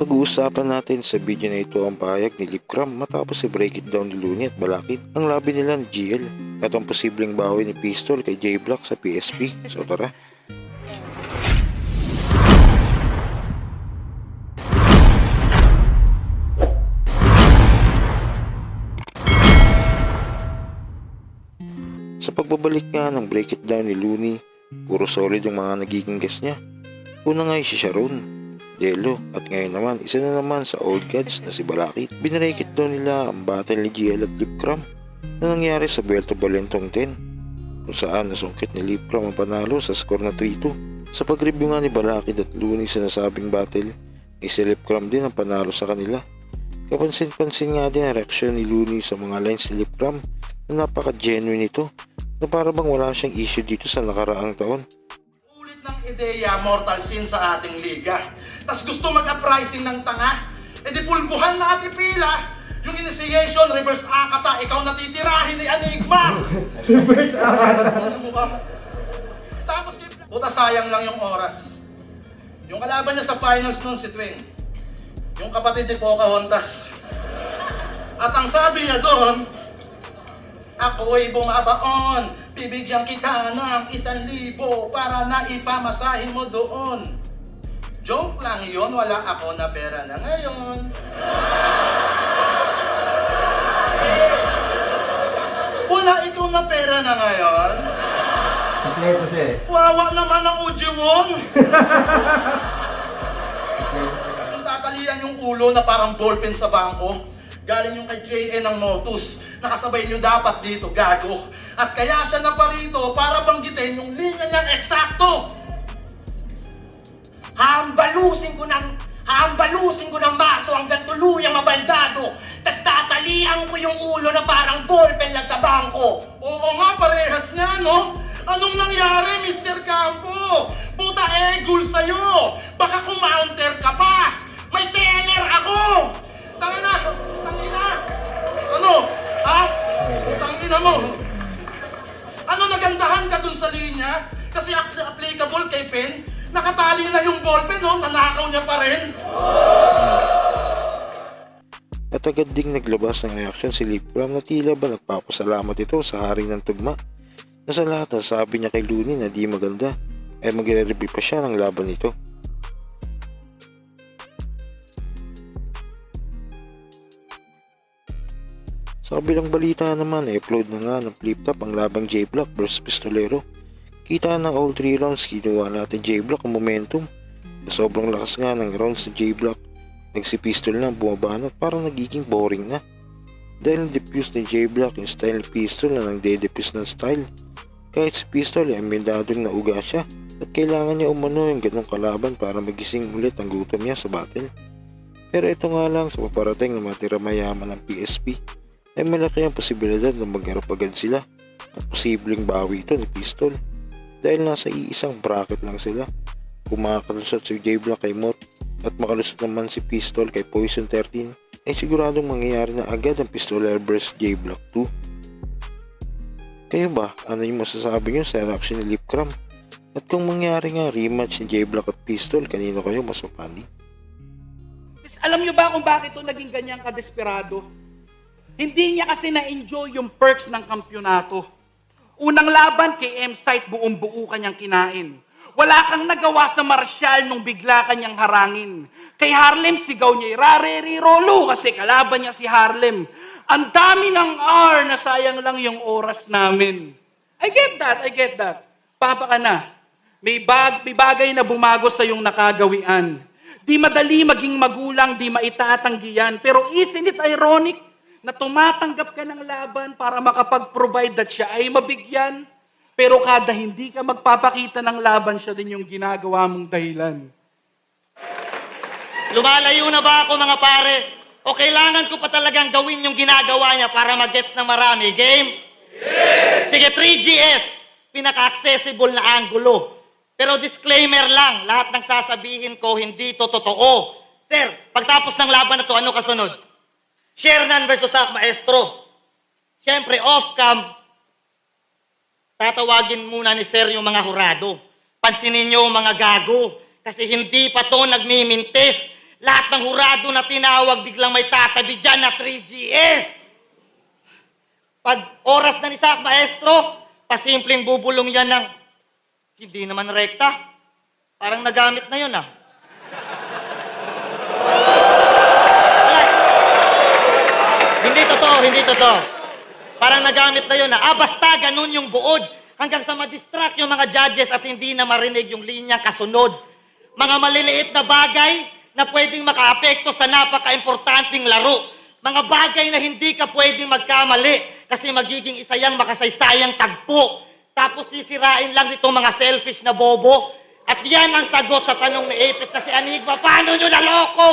Pag-uusapan natin sa video na ito ang pahayag ni Lipcram matapos i-break it down ni Looney at Balakid ang labi nila ni GL at ang posibleng bawi ni Pistol kay J-Block sa PSP. So tara. Sa pagbabalik nga ng break it down ni Looney, puro solid yung mga nagiging guest niya. Una nga si Sharon, Delo at ngayon naman isa na naman sa old gods na si Balakit. Binreak it down nila ang battle ni GL at Lipcram na nangyari sa Belto Balentong 10 kung saan nasungkit ni Lipcram ang panalo sa score na 3-2. Sa pag-review nga ni Balakid at Looney sa nasabing battle, ay si Lipcram din ang panalo sa kanila. Kapansin-pansin nga din ang reaksyon ni Looney sa mga lines ni Lipcram na napaka-genuine ito na para bang wala siyang issue dito sa nakaraang taon. Ng ideya, Mortal Sin sa ating liga. Tapos gusto mag-uprising ng tanga. E di pulbuhan na at ipila. Yung initiation, reverse akata, ikaw natitirahin ni Enigma. Reverse akata. Tapos, puta sayang lang yung oras. Yung kalaban niya sa finals noon si Twing. Yung kapatid ni Pocahontas. At ang sabi niya doon, ako'y bumabaon, bibigyan kita ng isang libo para na ipamasahin mo doon. Joke lang yon, wala ako na pera na ngayon. Wala ikaw na pera na ngayon. Sikleto siya eh. Wawa naman ang Ujiwon. Yung tatalian yung ulo na parang ballpen sa bangko. Galing yung kay JN ng Motus. Nakasabay nyo dapat dito, gago. At kaya siya na parito para banggitin yung linya niyang eksakto. Hambalusin ko ng hambalusin ko ng maso hanggang tuluyang mabaldado. Tas tatalian ko yung ulo na parang ballpen lang sa bangko. Oo nga, parehas nga, no? Anong nangyari, Mr. Campo? Puta egul sa'yo! Baka kumounter ka pa! May teller ako! Tangina! Tangina! Ano? Ha? Tangina mo! Ano nagandahan ka dun sa linya? Kasi ap- applicable kay Pen, nakatali na yung ballpen, no? Nanakaw niya pa rin. At agad ding naglabas ng reaksyon si Lipcram na tila ba nagpapasalamat ito sa hari ng tugma. Na sa lahat na sabi niya kay Looney na di maganda ay magre-review pa siya ng laban nito. Sa kabilang balita naman ay upload na nga ng flip top ang labang J-Block versus Pistolero. Kita na all 3 rounds kinuha natin J-Block ang momentum. Sobrang lakas nga ng rounds sa J-Block Nagsipistol na bumabanat parang nagiging boring na. Dahil na-diffuse ni J-Block yung style ni Pistol na nang de-diffuse ng style. Kahit si Pistol ay amendadong nauga siya at kailangan niya umano yung ganong kalaban para magising ulit ang gutom niya sa battle. Pero ito nga lang sa paparating na matira mayaman ng PSP ay malaki ang posibilidad na magharap agad sila at posibleng bawi ito ni Pistol dahil nasa iisang bracket lang sila. Kung makakalusot si J-Block kay Mot at makalusot naman si Pistol kay Poison 13 ay siguradong mangyayari na agad ang Pistoler vs J-Block 2. Kayo ba? Ano yung masasabi nyo sa reaction ni Lipcram? At kung mangyari nga rematch ni J-Block at Pistol, kanino kayo mas mapanig? Alam nyo ba kung bakit ito naging ganyan kadesperado? Hindi niya kasi na-enjoy yung perks ng kampyonato. Unang laban kay M-Site, buong buo kanyang kinain. Wala kang nagawa sa Marshall nung bigla kanyang harangin. Kay Harlem, sigaw niya, rare-rolo kasi kalaban niya si Harlem. Ang dami ng R na sayang lang yung oras namin. I get that, I get that. Papa ka na. May, bag, may bagay na bumago sa iyong nakagawian. Di madali maging magulang, di maitatanggihan. Pero isn't it ironic na tumatanggap ka ng laban para makapag-provide that siya ay mabigyan? Pero kada hindi ka magpapakita ng laban, siya din yung ginagawa mong dahilan. Lumalayo na ba ako mga pare? O kailangan ko pa talagang gawin yung ginagawa niya para mag-gets ng marami? Game? Sige, 3GS. Pinaka-accessible na angulo. Pero disclaimer lang, lahat ng sasabihin ko hindi to totoo. Sir, pagtapos ng laban na to, ano kasunod? Shernan versus Sak Maestro. Siyempre, off-cam, tatawagin muna ni Sir yung mga hurado. Pansinin niyo mga gago. Kasi hindi pa to nagmimintis. Lahat ng hurado na tinawag, biglang may tatabi dyan na 3GS. Pag oras na ni Sak Maestro, pasimpleng bubulong yan ng hindi naman rekta. Parang nagamit na yun ah. Totoo, hindi totoo. Parang nagamit na yun ah. Ah, basta ganun yung buod. Hanggang sa madistract yung mga judges at hindi na marinig yung linya kasunod. Mga maliliit na bagay na pwedeng makaapekto sa napaka-importanting laro. Mga bagay na hindi ka pwedeng magkamali kasi magiging isa yang makasaysayang tagpo. Tapos sisirain lang nitong mga selfish na bobo. At yan ang sagot sa tanong ni Apex kasi Anigma, paano nyo naloko?